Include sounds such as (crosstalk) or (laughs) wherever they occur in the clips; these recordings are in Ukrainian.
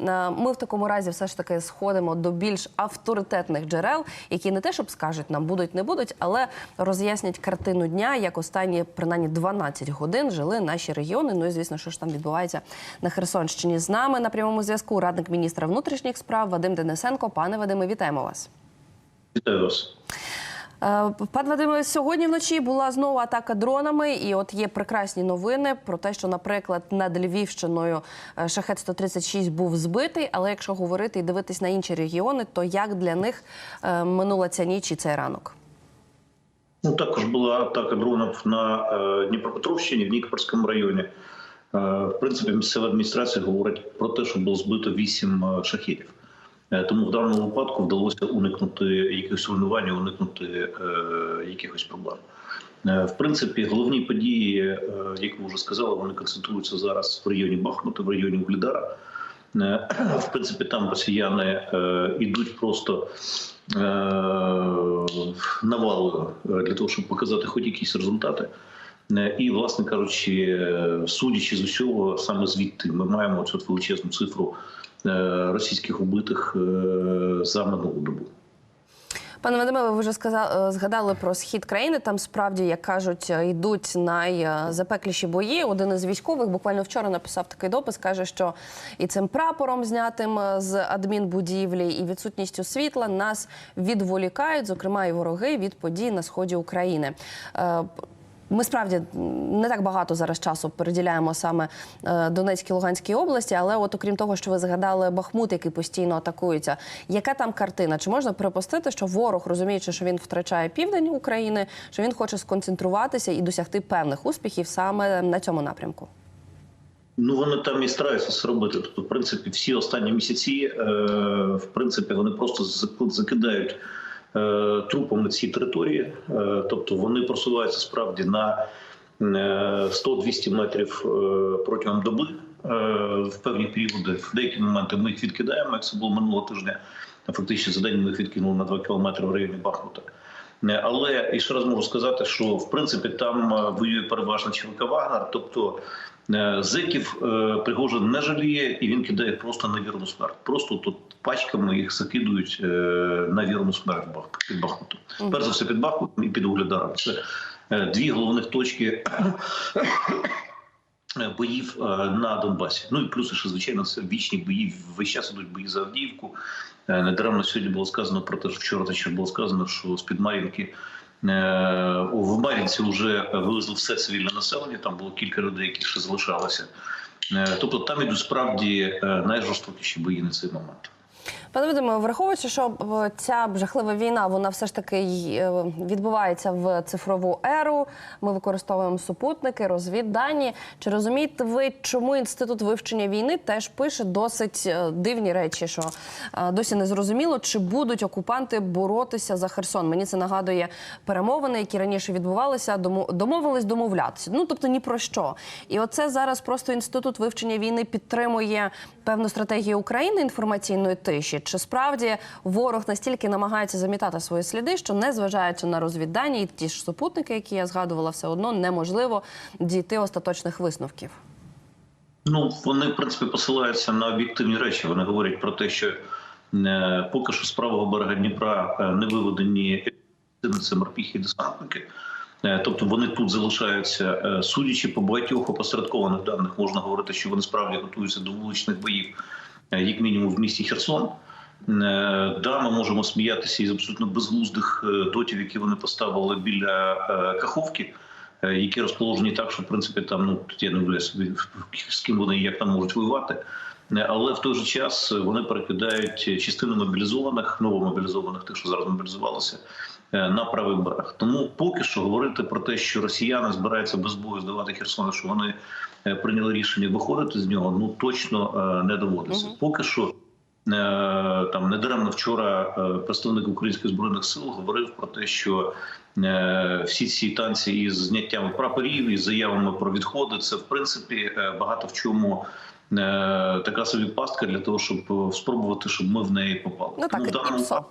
Е, Ми в такому разі все ж таки сходимо до більш авторитетних джерел, які не те, щоб скажуть нам будуть, не будуть, але роз'яснять картину дня, як останні принаймні 12 годин жили наші регіони. Ну і звісно, що ж там відбувається на Херсонщині. З нами на прямому зв'язку радник міністра внутрішніх справ Вадим Денисенко. Пане Вадиме, вітаємо вас. Вітаю вас. Е, Пан Вадиме, сьогодні вночі була знову атака дронами, і от є прекрасні новини про те, що, наприклад, над Львівщиною е, шахет 136 був збитий. Але якщо говорити і дивитись на інші регіони, то як для них е, минула ця ніч і цей ранок? Ну також була атака дронів на Дніпропетровщині в Нікопольському районі. В принципі, місцева адміністрація говорить про те, що було збито вісім е, шахетів. Е, Тому в даному випадку вдалося уникнути якихось руйнувань, уникнути е, якихось проблем. Е, В принципі, головні події, як ви вже сказали, вони концентруються зараз в районі Бахмута, в районі Углідара. (clears throat) В принципі, там росіяни йдуть просто навалою для того, щоб показати хоч якісь результати. І, власне кажучи, судячи з усього, саме звідти ми маємо цю величезну цифру російських убитих е, за минулу добу. Пане Вадиме, ви вже сказали, згадали про схід країни. Там справді, як кажуть, йдуть найзапекліші бої. Один із військових буквально вчора написав такий допис. каже, що і цим прапором, знятим з адмінбудівлі, і відсутністю світла нас відволікають, зокрема і вороги від подій на сході України. Ми справді не так багато зараз часу приділяємо саме е, Донецькій Луганській області, але от окрім того, що ви згадали Бахмут, який постійно атакується, яка там картина? Чи можна припустити, що ворог, розуміючи, що він втрачає південь України, що він хоче сконцентруватися і досягти певних успіхів саме на цьому напрямку? Ну вони там і стараються це робити. Тобто, в принципі, всі останні місяці, е, в принципі, вони просто закидають трупами ці території. Е, тобто вони просуваються справді на е, 100-200 метрів е, протягом доби. Е, в певні періоди, в деякі моменти ми їх відкидаємо, як це було минулого тижня. Фактично за день ми їх відкинули на 2 кілометри в районі Бахмута. Е, Але і ще раз можу сказати, що в принципі там е, воює переважно ЧВК Вагнер, тобто е, зеків е, Пригожин не жаліє, і він кидає просто на вірну смерть. Просто тут пачками їх закидують е, на вірну смерть під Бахмутом. Перш за все під Бахмутом і під Угледаром. Це дві головних точки. Боїв на Донбасі. Ну і плюс, ще, звичайно, це вічні бої. Весь час ідуть бої за Авдіївку. Недаремно сьогодні було сказано про те, що вчора теж було сказано, що з-під Мар'їнки е, в Мар'їнці вже вивезли все цивільне населення. Там було кілька людей, які ще залишалися. Е, Тобто там ідуть справді е, найжорстокіші бої на цей момент. Пане Вадиме, враховуючи, що е, ця жахлива війна, вона все ж таки е, відбувається в цифрову еру. Ми використовуємо супутники, розвіддані. Чи розумієте ви, чому інститут вивчення війни теж пише досить е, дивні речі, що досі не зрозуміло, чи будуть окупанти боротися за Херсон? Мені це нагадує перемовини, які раніше відбувалися, домовились домовлятися. Ну тобто ні про що. І оце зараз просто інститут вивчення війни підтримує певну стратегію України інформаційної тиші. Чи справді ворог настільки намагається замітати свої сліди, що незважаючи на розвіддані і ті ж супутники, які я згадувала, все одно неможливо дійти остаточних висновків? Ну вони в принципі посилаються на об'єктивні речі. Вони говорять про те, що е, поки що з правого берега Дніпра е, не виведені це морпіхи і десантники. Е, Тобто вони тут залишаються, Е, судячи по багатьох опосередкованих даних, можна говорити, що вони справді готуються до вуличних боїв, як мінімум в місті Херсон. Е, Да, ми можемо сміятися із абсолютно безглуздих е, дотів, які вони поставили біля е, Каховки, які розположені так, що в принципі там ну я не уявляю собі з ким вони і як там можуть воювати. Але в той же час вони перекидають частину мобілізованих, новомобілізованих, тих, що зараз мобілізувалися, на правий берег. Тому поки що говорити про те, що росіяни збираються без бою здавати Херсон, що вони прийняли рішення виходити з нього, ну точно не доводиться. Поки що. Е, Там недаремно вчора е, представник українських збройних сил говорив про те, що е, всі ці танці із зняттям прапорів і заявами про відходи, це в принципі багато в чому така собі пастка для того, щоб спробувати, щоб ми в неї попали. Ну так Тому в даному ПСО.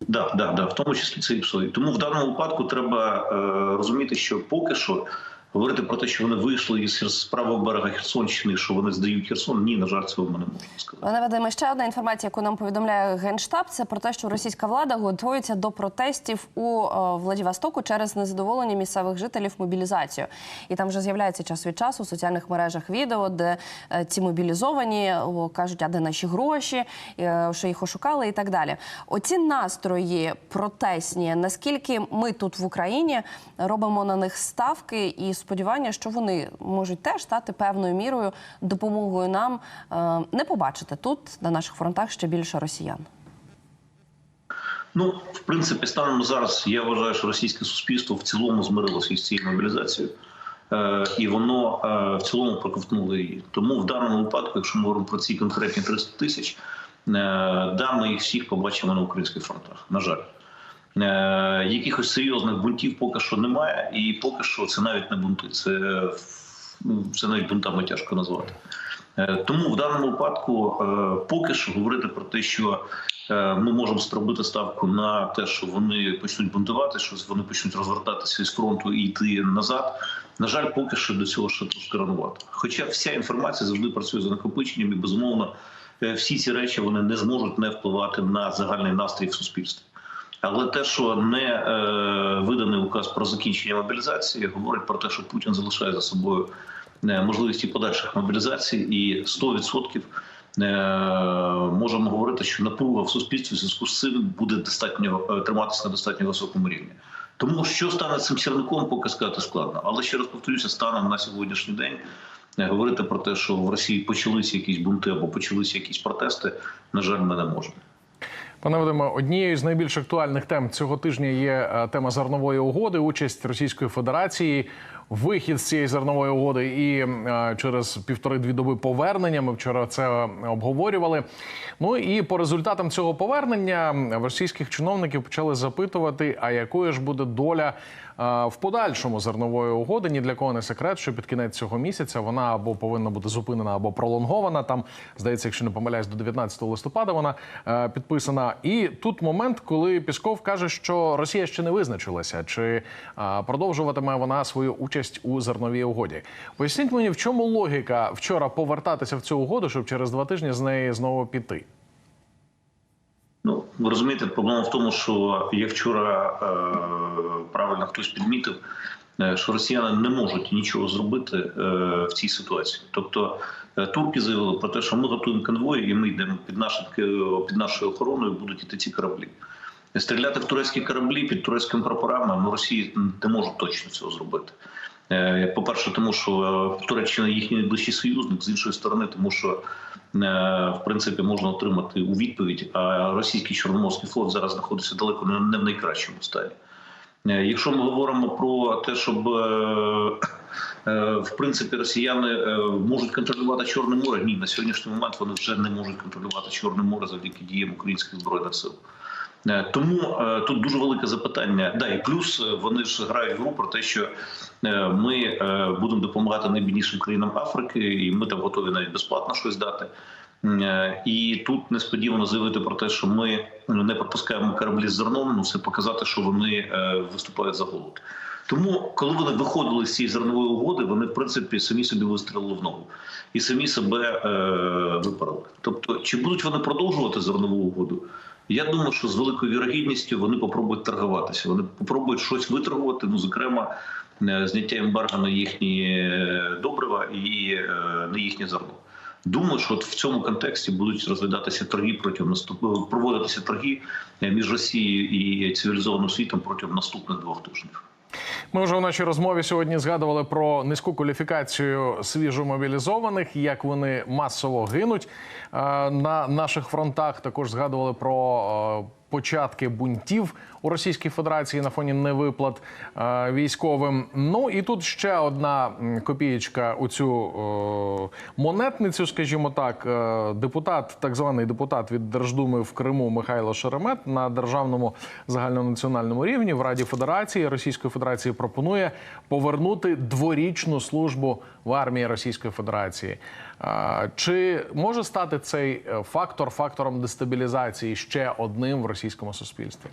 Да, да, да, в тому числі це і. Тому в даному випадку треба е, розуміти, що поки що Говорити про те, що вони вийшли із правого берега Херсонщини, що вони здають Херсон, ні, на жаль, цього ми не можемо сказати. Пане Вадиме, ще одна інформація, яку нам повідомляє Генштаб, це про те, що російська влада готується до протестів у е, Владивостоку через незадоволення місцевих жителів мобілізацією. І там вже з'являється час від часу в соціальних мережах відео, де е, ці мобілізовані кажуть, а де наші гроші, е, що їх ошукали і так далі. Оці настрої протестні, наскільки ми тут в Україні робимо на них ставки і сподівання, що вони можуть теж стати певною мірою допомогою нам е, не побачити тут на наших фронтах ще більше росіян. Ну, в принципі, станом зараз я вважаю, що російське суспільство в цілому змирилося із цією мобілізацією, е, і воно е, в цілому проковтнуло її. Тому в даному випадку, якщо ми говоримо про ці конкретні 300 тисяч, е, да, ми їх всіх побачимо на українських фронтах. На жаль. Е, Якихось серйозних бунтів поки що немає, і поки що це навіть не бунти. Це, ну, це навіть бунтами тяжко назвати. Е, Тому в даному випадку е, поки що говорити про те, що ми можемо зробити ставку на те, що вони почнуть бунтувати, що вони почнуть розвертатися із фронту і йти назад. На жаль, поки що до цього ще трошки ранувато. Хоча вся інформація завжди працює за накопиченням, і безумовно всі ці речі вони не зможуть не впливати на загальний настрій в суспільстві. Але те, що не е, виданий указ про закінчення мобілізації, говорить про те, що Путін залишає за собою е, можливості подальших мобілізацій, і 100% е, можемо говорити, що напруга в суспільстві в зв'язку з цим буде достатньо е, триматися на достатньо високому рівні. Тому що стане цим сірником, поки сказати складно. Але ще раз повторюся, станом на сьогоднішній день говорити про те, що в Росії почалися якісь бунти або почалися якісь протести, на жаль, ми не можемо. Пане Вадиме, однією з найбільш актуальних тем цього тижня є е, тема зернової угоди, участь Російської Федерації, вихід з цієї зернової угоди і е, через півтори-дві доби повернення. Ми вчора це обговорювали. Ну і по результатам цього повернення російських чиновників почали запитувати, а якою ж буде доля. В подальшому зернової угоди ні для кого не секрет, що під кінець цього місяця вона або повинна бути зупинена, або пролонгована. Там здається, якщо не помиляюсь, до 19 листопада вона е, підписана. І тут момент, коли Пісков каже, що Росія ще не визначилася, чи е, продовжуватиме вона свою участь у зерновій угоді. Поясніть мені, в чому логіка вчора повертатися в цю угоду, щоб через два тижні з неї знову піти. Ну, ви розумієте, проблема в тому, що як вчора е, правильно хтось підмітив, е, що росіяни не можуть нічого зробити е, в цій ситуації. Тобто е, турки заявили про те, що ми готуємо конвої, і ми йдемо під нашим під нашою охороною, будуть іти ці кораблі. Стріляти в турецькі кораблі під турецькими прапорами ну, Росії не можуть точно цього зробити. Е, По-перше, тому що е, Туреччина їхній найближчий союзник, з іншої сторони, тому що е, в принципі можна отримати у відповідь. А російський чорноморський флот зараз знаходиться далеко не в найкращому стані. Якщо ми говоримо про те, щоб в принципі росіяни можуть контролювати Чорне море, ні, на сьогоднішній момент вони вже не можуть контролювати Чорне море завдяки діям українських збройних сил. Е, Тому е, тут дуже велике запитання. Да, і плюс е, вони ж грають гру про те, що ми будемо допомагати найбіднішим країнам Африки, і ми там готові навіть безплатно щось дати. І тут несподівано заявити про те, що ми ну, не пропускаємо кораблі з зерном, ну це показати, що вони виступають за голод. Тому, коли вони виходили з цієї зернової угоди, вони в принципі самі собі вистрілили в ногу і самі себе е, випарили. Тобто, чи будуть вони продовжувати зернову угоду? Я думаю, що з великою вірогідністю вони попробують торгуватися. Вони попробують щось виторгувати, ну зокрема, е, зняття ембарго на їхні е, добрива і е, на їхнє зерно. Думаю, що от в цьому контексті будуть розглядатися торги протягом наступ... проводитися торги між Росією і цивілізованим світом протягом наступних двох тижнів. Ми вже в нашій розмові сьогодні згадували про низьку кваліфікацію свіжомобілізованих, як вони масово гинуть е, на наших фронтах. Також згадували про е, початки бунтів у Російській Федерації на фоні невиплат е, військовим. Ну і тут ще одна копієчка у цю е, монетницю, скажімо так. Е, Депутат, так званий депутат від Держдуми в Криму Михайло Шеремет на державному загальнонаціональному рівні в Раді Федерації Російської Федерації пропонує повернути дворічну службу в армії Російської Федерації. Чи може стати цей е, фактор фактором дестабілізації ще одним в російському суспільстві?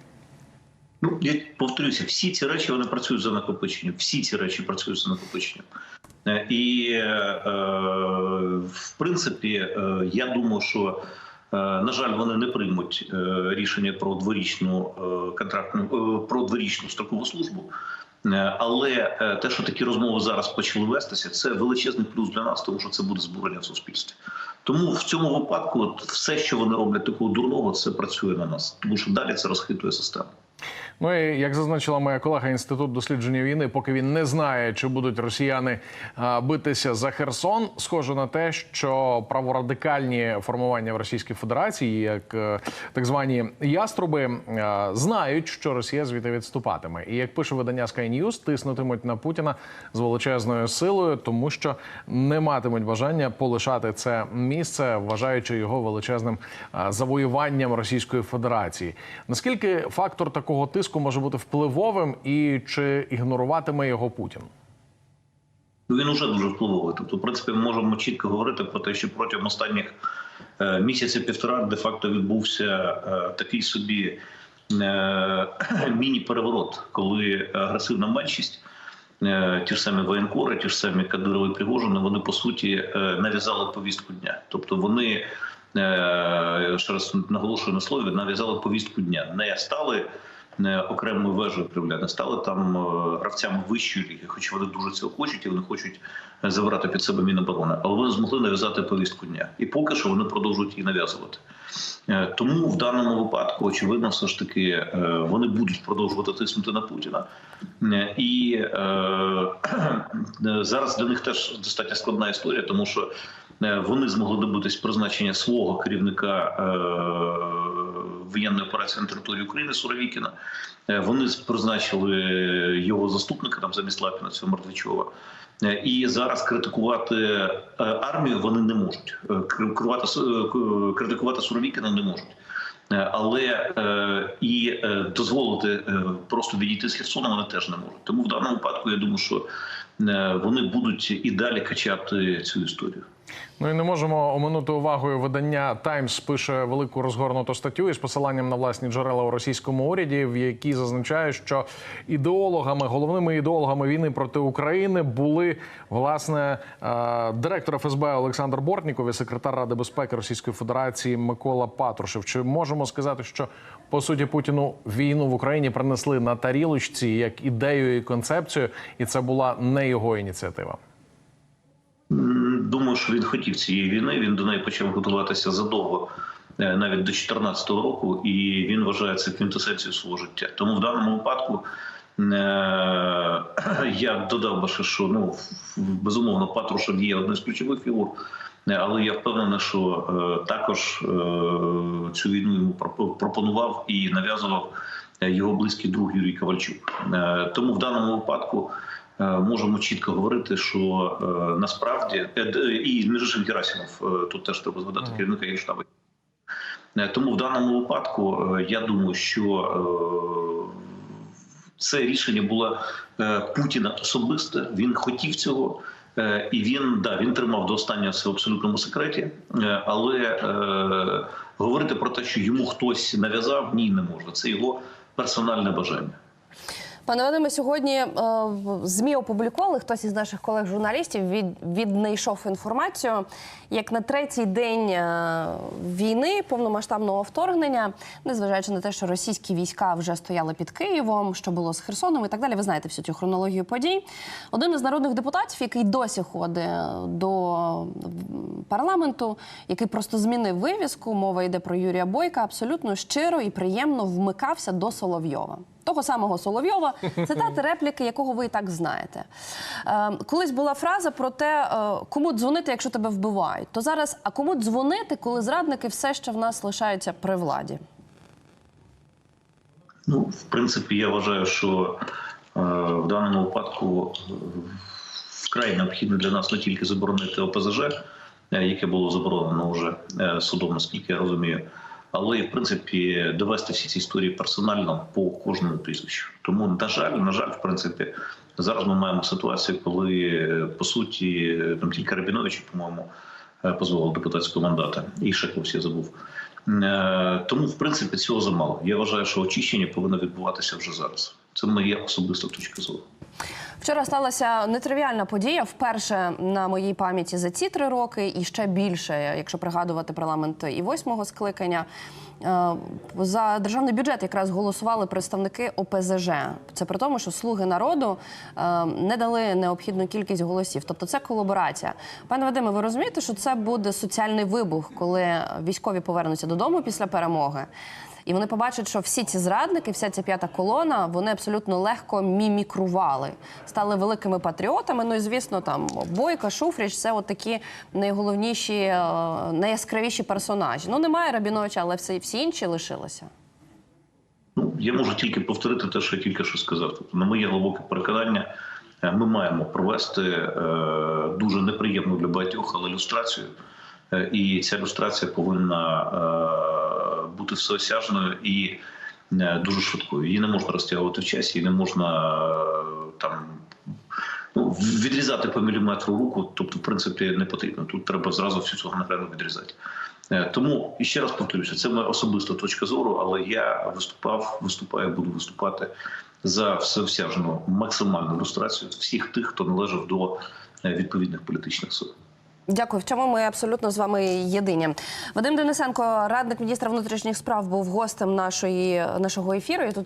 Ну, я повторюся, всі ці речі вони працюють за накопиченням. Всі ці речі працюють за накопиченням. Е, І е, в принципі, я думаю, що на жаль, вони не приймуть рішення про дворічну контрактну про дворічну строкову службу. Е, Але е, те, що такі розмови зараз почали вестися, це величезний плюс для нас, тому що це буде збурення в суспільстві. Тому в цьому випадку, от все, що вони роблять такого дурного, це працює на нас, тому що далі це розхитує систему. Ну і як зазначила моя колега інститут дослідження війни, поки він не знає, чи будуть росіяни битися за Херсон, схоже на те, що праворадикальні формування в Російській Федерації, як е, так звані яструби, е, знають, що Росія звідти відступатиме. І як пише видання Sky News, тиснутимуть на Путіна з величезною силою, тому що не матимуть бажання полишати це місце, вважаючи його величезним завоюванням Російської Федерації. Наскільки фактор такого тиску може бути впливовим, і чи ігноруватиме його Путін? Він уже дуже впливовий. Тобто, в принципі, ми можемо чітко говорити про те, що протягом останніх е, місяця півтора де-факто відбувся е, такий собі е, (clears throat) міні-переворот, коли агресивна меншість, ті ж самі воєнкори, ті ж самі Кадирови і Пригожини, вони по суті нав'язали повістку дня. Тобто вони ще раз наголошую на слові, нав'язали повістку дня, не стали не окремою вежею Кремля, не стали там е, гравцями вищої ліги, хоч вони дуже цього хочуть і вони хочуть забрати під себе Міноборони. Але вони змогли нав'язати повістку дня. І поки що вони продовжують її нав'язувати. Е, Тому в даному випадку, очевидно, все ж таки е, вони будуть продовжувати тиснути на Путіна. І е, (clears throat) зараз для них теж достатньо складна історія, тому що вони змогли добитись призначення свого керівника е, воєнної операції на території України Суровікіна. Е, Вони призначили його заступника там замість Лапіна цього Мордвичова. Е, І зараз критикувати е, армію вони не можуть. Е, Критикувати, е, критикувати Суровікіна не можуть. Е, Але е, і е, дозволити е, просто відійти з Херсона вони теж не можуть. Тому в даному випадку я думаю, що е, вони будуть і далі качати цю історію. Ну і не можемо оминути увагою видання Таймс пише велику розгорнуту статтю із посиланням на власні джерела у російському уряді, в якій зазначає, що ідеологами, головними ідеологами війни проти України були власне е, директор ФСБ Олександр Бортніков і секретар Ради безпеки Російської Федерації Микола Патрушев. Чи можемо сказати, що по суті Путіну війну в Україні принесли на тарілочці як ідею і концепцію, і це була не його ініціатива? Думаю, що він хотів цієї війни. Він до неї почав готуватися задовго, е, навіть до 2014 року, і він вважає це квінтесенцією свого життя. Тому в даному випадку е, (clears throat) я додав би що ну безумовно Патрушев є одним з ключових фігур. е, Але я впевнений, що також цю війну йому пропонував і нав'язував його близький друг Юрій Ковальчук. Тому в даному випадку можемо чітко говорити, що е, насправді е, і Міжишин Герасимов е, тут теж треба згадати керівника генштабу. Е, Тому в даному випадку е, я думаю, що е, це рішення було е, Путіна особисте. Він хотів цього. Е, І він да він тримав до останнього це в абсолютному секреті, Е, але е, говорити про те, що йому хтось нав'язав, ні, не можна. Це його персональне бажання. Пане Вадиме, сьогодні е, ЗМІ опублікували хтось із наших колег-журналістів від, віднайшов інформацію, як на третій день е, війни, повномасштабного вторгнення, незважаючи на те, що російські війська вже стояли під Києвом, що було з Херсоном і так далі. Ви знаєте всю цю хронологію подій. Один із народних депутатів, який досі ходить до парламенту, який просто змінив вивіску, мова йде про Юрія Бойка, абсолютно щиро і приємно вмикався до Соловйова. Того самого Соловйова, цитати (laughs) репліки, якого ви і так знаєте. Е, колись була фраза про те, е, кому дзвонити, якщо тебе вбивають. То зараз, а кому дзвонити, коли зрадники все ще в нас лишаються при владі? Ну, в принципі, я вважаю, що е, в даному випадку е, вкрай необхідно для нас не тільки заборонити ОПЗЖ, е, яке було заборонено вже е, судом, наскільки я розумію, але в принципі довести всі ці історії персонально по кожному прізвищу. Тому, на жаль, на жаль, в принципі, зараз ми маємо ситуацію, коли по суті там тільки Рабіновичу, по-моєму, е, позбавили депутатського мандата, і когось я забув. Е, Тому, в принципі, цього замало. Я вважаю, що очищення повинно відбуватися вже зараз. Це моя особиста точка зору. Вчора сталася нетривіальна подія. Вперше на моїй пам'яті за ці три роки, і ще більше, якщо пригадувати парламент і восьмого скликання. Е, За державний бюджет якраз голосували представники ОПЗЖ. Це при тому, що слуги народу е, не дали необхідну кількість голосів. Тобто це колаборація. Пане Вадиме, ви розумієте, що це буде соціальний вибух, коли військові повернуться додому після перемоги? І вони побачать, що всі ці зрадники, вся ця п'ята колона, вони абсолютно легко мімікрували, стали великими патріотами. Ну і звісно, там Бойка, Шуфріч це от такі найголовніші, е, найяскравіші персонажі. Ну немає Рабіновича, але всі, всі інші лишилися. Ну, я можу тільки повторити те, що я тільки що сказав. Тобто, на моє глибоке переконання, е, ми маємо провести е, дуже неприємну для багатьох, але люстрацію. Е, І ця люстрація повинна е, бути всеосяжною і е, дуже швидкою. Її не можна розтягувати в часі, її не можна там. Ну, відрізати по міліметру руку, тобто, в принципі, не потрібно. Тут треба зразу всю цю гангрену відрізати. Тому і ще раз повторюся, це моя особиста точка зору, але я виступав, виступаю, буду виступати за всеосяжну максимальну ілюстрацію всіх тих, хто належав до відповідних політичних сил. Дякую. В чому ми абсолютно з вами єдині. Вадим Денисенко, радник міністра внутрішніх справ, був гостем нашої нашого ефіру. Я тут